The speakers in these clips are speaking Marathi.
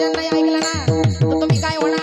भजन नाही ना काय होणार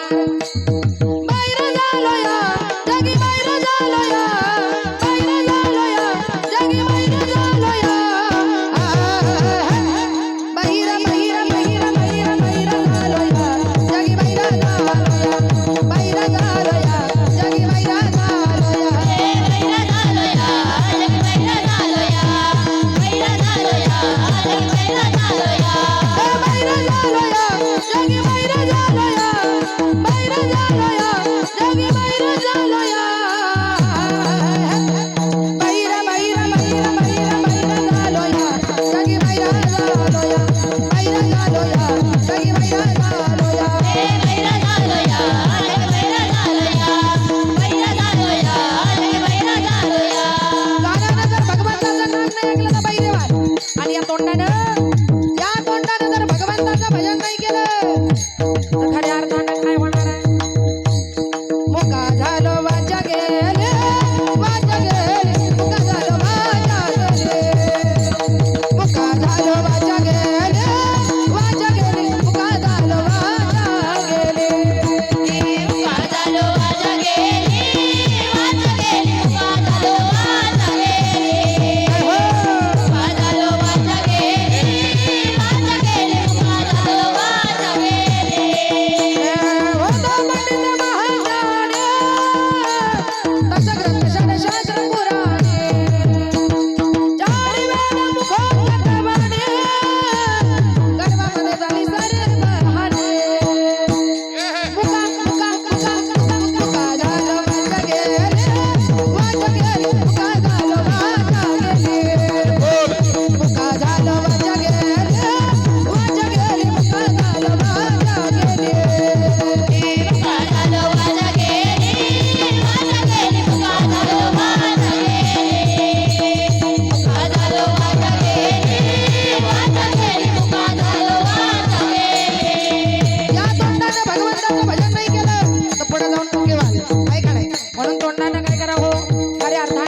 काय करावं अरे अर्धा